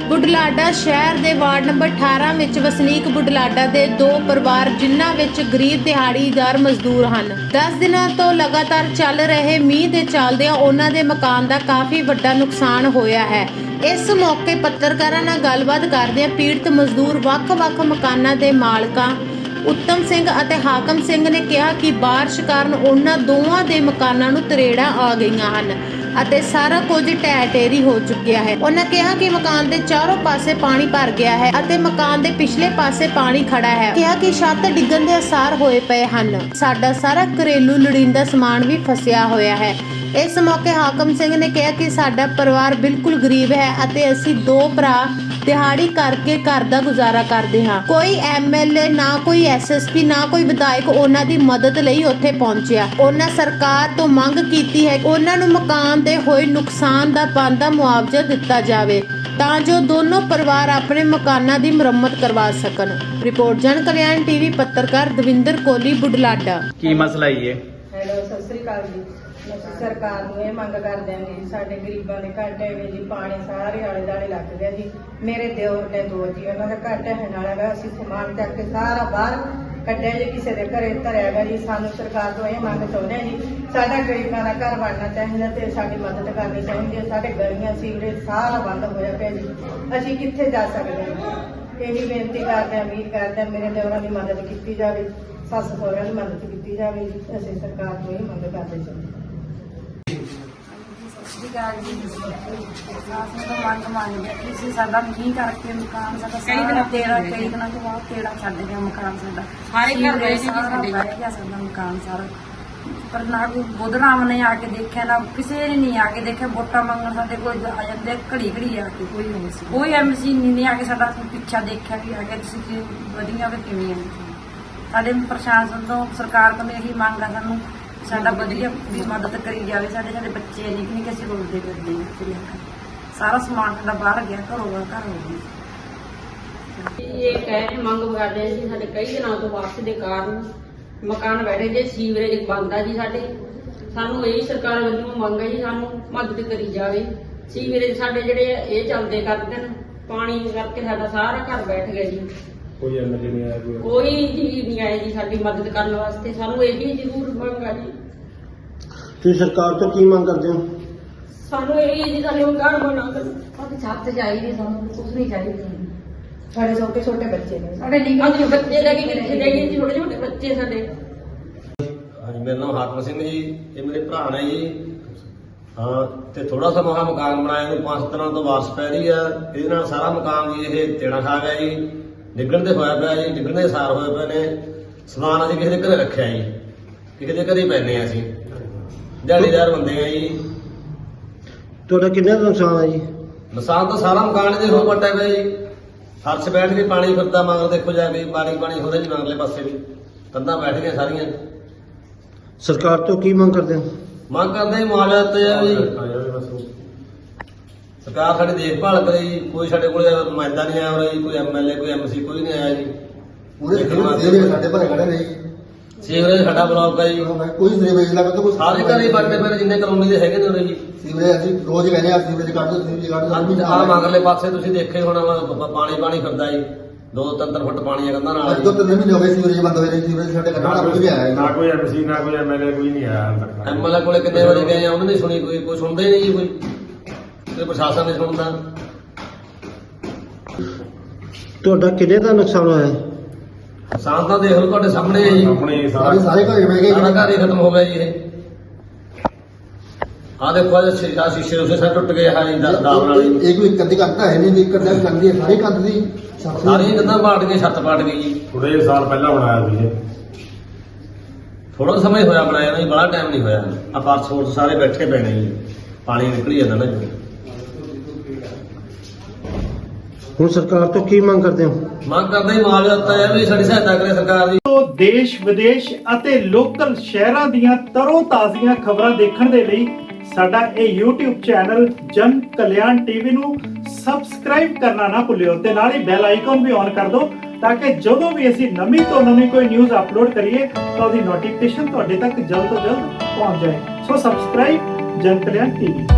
ਬੁਢਲਾਡਾ ਸ਼ਹਿਰ ਦੇ ward number 18 ਵਿੱਚ ਵਸਨੀਕ ਬੁਢਲਾਡਾ ਦੇ ਦੋ ਪਰਿਵਾਰ ਜਿਨ੍ਹਾਂ ਵਿੱਚ ਗਰੀਬ ਦਿਹਾੜੀਦਾਰ ਮਜ਼ਦੂਰ ਹਨ। 10 ਦਿਨਾਂ ਤੋਂ ਲਗਾਤਾਰ ਚੱਲ ਰਹੇ ਮੀਂਹ ਦੇ ਚੱਲਦਿਆਂ ਉਹਨਾਂ ਦੇ ਮਕਾਨ ਦਾ ਕਾਫੀ ਵੱਡਾ ਨੁਕਸਾਨ ਹੋਇਆ ਹੈ। ਇਸ ਮੌਕੇ ਪੱਤਰਕਾਰਾਂ ਨਾਲ ਗੱਲਬਾਤ ਕਰਦਿਆਂ ਪੀੜਤ ਮਜ਼ਦੂਰ ਵੱਖ-ਵੱਖ ਮਕਾਨਾਂ ਦੇ ਮਾਲਕਾਂ, ਉੱਤਮ ਸਿੰਘ ਅਤੇ ਹਾਕਮ ਸਿੰਘ ਨੇ ਕਿਹਾ ਕਿ ਬਾਰਿਸ਼ ਕਾਰਨ ਉਹਨਾਂ ਦੋਵਾਂ ਦੇ ਮਕਾਨਾਂ ਨੂੰ ਤਰੇੜਾਂ ਆ ਗਈਆਂ ਹਨ। ਅਤੇ ਸਾਰਾ ਕੁਝ ਢਹਿ ਢੇਰੀ ਹੋ ਚੁੱਕਿਆ ਹੈ। ਉਹਨਾਂ ਕਿਹਾ ਕਿ ਮਕਾਨ ਦੇ ਚਾਰੋਂ ਪਾਸੇ ਪਾਣੀ ਭਰ ਗਿਆ ਹੈ ਅਤੇ ਮਕਾਨ ਦੇ ਪਿਛਲੇ ਪਾਸੇ ਪਾਣੀ ਖੜਾ ਹੈ। ਕਿਹਾ ਕਿ ਛੱਤ ਡਿੱਗਣ ਦੇ ਅਸਾਰ ਹੋਏ ਪਏ ਹਨ। ਸਾਡਾ ਸਾਰਾ ਘਰੇਲੂ ਲੋੜੀਂਦਾ ਸਮਾਨ ਵੀ ਫਸਿਆ ਹੋਇਆ ਹੈ। ਇਸ ਮੌਕੇ ਹਾਕਮ ਸਿੰਘ ਨੇ ਕਿਹਾ ਕਿ ਸਾਡਾ ਪਰਿਵਾਰ ਬਿਲਕੁਲ ਗਰੀਬ ਹੈ ਅਤੇ ਅਸੀਂ ਦੋ ਭਰਾ ਦਿਹਾੜੀ ਕਰਕੇ ਘਰ ਦਾ ਗੁਜ਼ਾਰਾ ਕਰਦੇ ਹਾਂ। ਕੋਈ ਐਮਐਲਏ ਨਾ ਕੋਈ ਐਸਐਸਪੀ ਨਾ ਕੋਈ ਵਿਧਾਇਕ ਉਹਨਾਂ ਦੀ ਮਦਦ ਲਈ ਉੱਥੇ ਪਹੁੰਚਿਆ। ਉਹਨਾਂ ਸਰਕਾਰ ਤੋਂ ਮੰਗ ਕੀਤੀ ਹੈ ਕਿ ਉਹਨਾਂ ਨੂੰ ਮਕਾਨ ਦੇ ਹੋਏ ਨੁਕਸਾਨ ਦਾ ਬੰਦਾ ਮੁਆਵਜ਼ਾ ਦਿੱਤਾ ਜਾਵੇ, ਤਾਂ ਜੋ ਦੋਨੋਂ ਪਰਿਵਾਰ ਆਪਣੇ ਮਕਾਨਾਂ ਦੀ ਮੁਰੰਮਤ ਕਰਵਾ ਸਕਣ। ਰਿਪੋਰਟ ਜਨ ਕਲਿਆਣ ਟੀਵੀ ਪੱਤਰਕਾਰ ਦਵਿੰਦਰ ਕੋਲੀ, ਬੁਢਲਾਡਾ। ਕੀ ਮਸਲਾ ਹੈ ਸ੍ਰੀ ਅਕਾਲ ਜੀ। ਅਸੀਂ ਸਰਕਾਰ ਨੂੰ ਇਹ ਮੰਗ ਕਰਦੇ ਹਾਂ ਜੀ ਸਾਡੇ ਗਰੀਬਾਂ ਦੇ ਘਰ ਢਹਿ ਜੀ, ਪਾਣੀ ਸਾਰੇ ਆਲੇ ਦਾਲੇ ਲੱਗ ਗਿਆ ਜੀ। ਮੇਰੇ ਦਿਓਰ ਨੇ ਦੋ ਜੀ, ਉਹਨਾਂ ਦਾ ਘਰ ਢਹਿਣ ਵਾਲਾ ਗਾ ਅਸੀਂ ਸਮਾਨ ਚੱਕ ਕੇ ਸਾਰਾ ਬਾਹਰ ਕੱਢਿਆ ਜੀ, ਕਿਸੇ ਦੇ ਘਰੇ ਧਰਿਆ ਗਾ ਜੀ। ਸਾਨੂੰ ਸਰਕਾਰ ਤੋਂ ਇਹ ਮੰਗ ਚਾਹੁੰਦੇ ਹਾਂ ਜੀ, ਸਾਡਾ ਗਰੀਬਾਂ ਦਾ ਘਰ ਬਣਨਾ ਚਾਹੀਦਾ ਤੇ ਸਾਡੀ ਮਦਦ ਕਰਨੀ ਚਾਹੀਦੀ ਹੈ। ਸਾਡੇ ਗਲੀਆਂ, ਸੀਵਰੇਜ ਸਾਰਾ ਬੰਦ ਹੋਇਆ ਪਿਆ ਜੀ। ਅਸੀਂ ਕਿੱਥੇ ਜਾ ਸਕਦੇ ਹਾਂ? ਇਹੀ ਬੇਨਤੀ ਕਰਦੇ ਹਾਂ ਉਮੀਦ ਕਰਦੇ ਹਾਂ, ਮੇਰੇ ਦਿਓਰਾਂ ਦੀ ਮਦਦ ਕੀਤੀ ਜਾਵੇ। ਸੱਸ ਸਹੁਰਿਆਂ ਦੀ ਮਦਦ ਕੀਤੀ ਜਾਵੇ ਅਸੀਂ ਸਰਕਾਰ ਤੋਂ ਇਹ ਮੰਗ ਕਰਦੇ ਹਾਂ। ਸਾਥ ਨੂੰ ਮੰਗ ਮੰਗਦੇ ਕਿ ਸੀ ਸਾਡਾ ਮੀਂਹ ਕਰਕੇ ਮਕਾਨ ਸਾਡਾ ਸਾਰਾ ਤੇਰਾ ਕਈ ਦਿਨਾਂ ਤੋਂ ਬਾਅਦ ਤੇੜਾ ਛੱਡ ਗਿਆ ਮਕਾਨ ਸਾਡਾ। ਸਾਰੇ ਘਰ ਗਏ ਸੀ ਸਾਡੇ ਬਹਿ ਗਿਆ ਸਾਡਾ ਮਕਾਨ ਸਾਰਾ। ਪਰ ਨਾ ਕੋਈ ਬੁੱਧਰਾਮ ਨੇ ਆ ਕੇ ਦੇਖਿਆ ਨਾ ਕਿਸੇ ਨੇ ਨਹੀਂ ਆ ਕੇ ਦੇਖਿਆ। ਵੋਟਾਂ ਮੰਗਣ ਸਾਡੇ ਕੋਲ ਆ ਜਾਂਦੇ ਘੜੀ ਘੜੀ ਆ ਕੇ ਕੋਈ ਨਹੀਂ ਸੀ। ਕੋਈ ਐਮਸੀ ਨਹੀਂ ਆ ਕੇ ਸਾਡਾ ਪਿੱਛਾ ਦੇਖਿਆ ਵੀ ਆ ਕੇ ਤੁਸੀਂ ਕਿ ਵਧੀਆ ਵੀ ਕਿਵੇਂ ਆ? ਸਾਡੇ ਪ੍ਰਸ਼ਾਸਨ ਤੋਂ ਸਰਕਾਰ ਤੋਂ ਇਹੀ ਮੰਗ ਆ ਸਾਨੂੰ, ਸਾਡਾ ਵਧੀਆ ਵੀ ਮਦਦ ਕਰੀ ਜਾਵੇ, ਸਾਡੇ ਸਾਡੇ ਬੱਚੇ ਨੇ ਕਿ ਨਹੀਂ ਕਿਸੇ ਰੋਲਦੇ ਫਿਰਦੇ ਆ ਫਿਰ ਸਾਰਾ ਸਮਾਨ ਸਾਡਾ ਬਾਹਰ ਗਿਆ, ਘਰੋਂ ਬਾਹਰ ਘਰ ਹੋ ਗਿਆ। ਇਹ ਕਹਿ ਮੰਗ ਕਰਦੇ ਆ ਸਾਡੇ ਕਈ ਦਿਨਾਂ ਤੋਂ ਬਾਰਿਸ਼ ਦੇ ਕਾਰਨ ਮਕਾਨ ਬੈਠੇ ਜੇ, ਸੀਵਰੇਜ ਬੰਦ ਜੀ ਸਾਡੇ। ਸਾਨੂੰ ਇਹ ਸਰਕਾਰ ਵੱਲੋਂ ਮੰਗ ਹੈ ਜੀ, ਸਾਨੂੰ ਮਦਦ ਕਰੀ ਜਾਵੇ। ਸੀਵਰੇਜ ਸਾਡੇ ਜਿਹੜੇ ਇਹ ਚੱਲਦੇ ਕਰਦੇ ਨੇ, ਪਾਣੀ ਕਰਕੇ ਸਾਡਾ ਸਾਰਾ ਘਰ ਬੈਠ ਗਿਆ ਜੀ। ਕੋਈ ਐਮਐਲਏ ਨਹੀਂ ਆਇਆ ਕੋਈ ਕੋਈ ਜੀ ਨਹੀਂ ਆਇਆ ਜੀ ਸਾਡੀ ਮਦਦ ਕਰਨ ਵਾਸਤੇ। ਸਾਨੂੰ ਇਹ ਹੀ ਜ਼ਰੂਰ ਮੰਗ ਜੀ। ਤੁਸੀਂ ਸਰਕਾਰ ਤੋਂ ਕੀ ਮੰਗ ਕਰਦੇ ਹੋ? ਸਾਨੂੰ ਇਹ ਹੀ ਜੀ ਸਾਡੇ ਘਰ ਬਣਾ ਕੇ ਸਾਡੀ ਛੱਤ ਚਾਹੀਦੀ ਸਾਨੂੰ ਕੁਝ ਨਹੀਂ ਚਾਹੀਦਾ ਸਾਡੇ ਛੋਟੇ ਛੋਟੇ ਬੱਚੇ ਨੇ। ਸਾਡੇ ਨਿੱਕੇ ਬੱਚੇ ਲੈ ਕੇ ਕਿੱਥੇ ਜਾਈਏ ਜੀ ਛੋਟੇ ਛੋਟੇ ਬੱਚੇ ਸਾਡੇ। ਹਾਂਜੀ ਮੇਰਾ ਨਾਮ ਹਾਕਮ ਸਿੰਘ ਜੀ ਇਹ ਮੇਰੇ ਭਰਾ ਨੇ ਜੀ। ਹਾਂ ਤੇ ਥੋੜਾ ਸਮਾਂ ਮਕਾਨ ਬਣਾਏ ਨੂੰ ਪੰਜ ਦਿਨਾਂ ਤੋਂ ਵਾਰਸ ਪੈ ਰਹੀ ਆ। ਇਹਦੇ ਨਾਲ ਸਾਰਾ ਮਕਾਨ ਜੀ ਇਹ ਤੇੜਾ ਖਾ ਗਿਆ ਜੀ। ਡਿੱਗਣ ਤੇ ਹੋਇਆ ਪਿਆ ਜੀ ਡਿੱਗਣ ਦੇ ਸਾਰ ਹੋਏ ਪਏ ਨੇ। ਸਮਾਨ ਅਸੀਂ ਕਿਸੇ ਦੇ ਘਰੇ ਰੱਖਿਆ ਜੀ। ਕਿਸੇ ਦੇ ਘਰੇ ਹੀ ਪੈਨੇ ਆ ਅਸੀਂ। ਦਿਹਾੜੀਦਾਰ ਬੰਦੇ ਆ ਜੀ। ਤੁਹਾਡਾ ਕਿੰਨਾ ਕੁ ਨੁਕਸਾਨ ਹੈ ਜੀ? ਨੁਕਸਾਨ ਤਾਂ ਸਾਰਾ ਮਕਾਨ ਦੇ ਹੋ ਪੱਟਿਆ ਪਿਆ ਜੀ। ਫਰਸ਼ ਬੈਠ ਕੇ ਪਾਣੀ ਫਿਰਦਾ ਮਗਰ ਦੇਖੋ ਜਾ ਕੇ ਪਾਣੀ ਪਾਣੀ ਉਹਦੇ ਜੀ ਮਗਰਲੇ ਪਾਸੇ ਵੀ। ਕੰਧਾਂ ਬੈਠ ਗਈਆਂ ਸਾਰੀਆਂ। ਸਰਕਾਰ ਤੋਂ ਕੀ ਮੰਗ ਕਰਦੇ ਹੋ? ਮੰਗ ਕਰਦੇ ਮੁਆਵਜ਼ਾ ਦਿੱਤਾ ਜਾਵੇ ਜੀ। ਸਰਕਾਰ ਸਾਡੀ ਦੇਖਭਾਲ ਕਰੇ ਜੀ ਕੋਈ ਸਾਡੇ ਕੋਲ ਨੁਮਾਇੰਦਾ ਨਹੀਂ ਆਇਆ ਹੋਇਆ ਜੀ ਕੋਈ ਐਮਐਲਏ ਕੋਈ ਐਮਸੀ ਕੋਈ ਨਹੀਂ ਆਇਆ ਜੀ। ਪੂਰੇ ਸੀਵਰੇਜ ਸਾਡੇ ਭਰੇ ਖੜੇ ਨੇ ਜੀ। ਸੀਵਰੇਜ ਸਾਡਾ ਬਲੌਕ ਹੈ ਜੀ। ਕੋਈ ਸੀਵਰੇਜ ਲੱਗ ਤਾਂ ਕੋਈ ਸਾਰੇ ਘਰ ਹੀ ਵੱਡੇ ਪਏ ਨੇ ਜਿੰਨੇ ਕਲੋਨੀ ਦੇ ਹੈਗੇ ਨੇ ਉਰੇ ਜੀ। ਸੀਵਰੇਜ ਅਸੀਂ ਰੋਜ਼ ਕਹਿੰਦੇ ਆ ਸੀਵਰੇਜ ਕੱਢ ਦਿਓ ਸੀਵਰੇਜ ਕੱਢ ਦਿਓ। ਆ ਮਗਰਲੇ ਪਾਸੇ ਤੁਸੀਂ ਦੇਖੇ ਹੋਣਾ ਵਾ, ਪਾਣੀ ਪਾਣੀ ਫਿਰਦਾ ਜੀ। ਦੋ ਤਿੰਨ ਤਿੰਨ ਫੁੱਟ ਪਾਣੀ ਹੈ ਕੰਧਾਂ ਨਾਲ ਅੱਜ ਤੋਂ ਤਿੰਨ ਮਹੀਨੇ ਹੋ ਗਏ ਸੀਵਰੇਜ ਬੰਦ ਹੋਏ ਨੇ ਸੀਵਰੇਜ ਸਾਡੇ ਕੱਢਣਾ ਕੁਝ ਵੀ ਆਇਆ ਨਾ ਕੋਈ ਐਮਸੀ ਨਾ ਕੋਈ ਐਮਐਲਏ ਕੋਈ ਨਹੀਂ ਆਇਆ ਐਮਐਲਏ ਕੋਲੇ ਕਿੰਨੇ ਵਾਰੀ ਗਏ ਆ ਉਹਨਾਂ ਨੇ ਸੁਣੀ ਕੋਈ ਕੋਈ ਸੁਣਦਾ ਹੀ ਨਹੀਂ ਜੀ ਕੋਈ। ਕੋਈ ਪ੍ਰਸ਼ਾਸਨ ਨਹੀਂ ਸੁਣਦਾ। ਤੁਹਾਡਾ ਕਿੰਨੇ ਦਾ ਨੁਕਸਾਨ ਹੋਇਆ ਹੈ? ਨੁਕਸਾਨ ਤਾਂ ਦੇਖ ਲਓ ਤੁਹਾਡੇ ਸਾਹਮਣੇ ਹੈ ਜੀ। ਆਪਣੇ ਸਾਰੇ ਘਰੇ ਬਹਿ ਗਏ ਸਾਰਾ ਘਰ ਹੀ ਖਤਮ ਹੋ ਗਿਆ ਜੀ ਇਹ। ਆ ਦੇਖੋ ਆ ਸ਼ੀਸ਼ਾ ਸ਼ੀਸ਼ੇ ਉਸੇ ਸਾਰੇ ਟੁੱਟ ਗਏ ਹਾਂ ਜੀ ਦਾਬ ਨਾਲ। ਇਹ ਕੋਈ ਇੱਕ ਅੱਧੀ ਕੰਧ ਤਾਂ ਹੈ ਨਹੀਂ ਵੀ ਇੱਕ ਅੱਧੀ ਕੰਧ ਦੀ ਹੈ, ਸਾਰੀ ਕੰਧ ਦੀ। ਸਾਰੀਆਂ ਕੰਧਾਂ ਪਾਟ ਗਈਆਂ ਛੱਤ ਪਾਟ ਗਈ ਜੀ। ਥੋੜੇ ਸਾਲ ਪਹਿਲਾਂ ਬਣਾਇਆ ਸੀ ਇਹ। ਥੋੜਾ ਸਮਾਂ ਹੀ ਹੋਇਆ ਬਣਾਇਆ ਨਾ ਜੀ ਬੜਾ ਟਾਈਮ ਨਹੀਂ ਹੋਇਆ। ਆ ਪਾਸਪੋਰਟ ਸਾਰੇ ਬੈਠੇ ਨੇ ਜੀ। ਪਾਣੀ ਨਿਕਲੀ ਜਾਂਦਾ ਨਾ ਜੀ ਹੁਣ ਸਰਕਾਰ ਤੋਂ ਕੀ ਮੰਗ ਕਰਦੇ ਹੋ? ਮੰਗ ਕਰਦੇ ਹੀ ਮੁਆਵਜ਼ਾ ਦਿੱਤਾ ਜਾਵੇ ਸਾਡੀ ਸਹਾਇਤਾ ਕਰੇ ਸਰਕਾਰ ਦੀ। ਤੋਂ ਦੇਸ਼ ਵਿਦੇਸ਼ ਅਤੇ ਲੋਕਲ ਸ਼ਹਿਰਾਂ ਦੀਆਂ ਤਰੋ ਤਾਜ਼ੀਆਂ ਖਬਰਾਂ ਦੇਖਣ ਦੇ ਲਈ ਸਾਡਾ ਇਹ YouTube ਚੈਨਲ ਜਨ ਕਲਿਆਣ ਟੀਵੀ ਨੂੰ ਸਬਸਕ੍ਰਾਈਬ ਕਰਨਾ ਨਾ ਭੁੱਲਿਓ ਤੇ ਨਾਲ ਹੀ ਬੈਲ ਆਈਕਨ ਵੀ ਔਨ ਕਰ ਦਿਓ ਤਾਂ ਕਿ ਜਦੋਂ ਵੀ ਅਸੀਂ ਨਵੀਂ ਤੋਂ ਨਵੀਂ ਕੋਈ ਨਿਊਜ਼ ਅਪਲੋਡ ਕਰੀਏ ਤਾਂ ਉਹਦੀ ਨੋਟੀਫਿਕੇਸ਼ਨ ਤੁਹਾਡੇ ਤੱਕ ਜਲਦ ਤੋਂ ਜਲਦ ਪਹੁੰਚ ਜਾਏ। ਸੋ ਸਬਸਕ੍ਰਾਈਬ ਜਨ ਕਲਿਆਣ ਟੀਵੀ।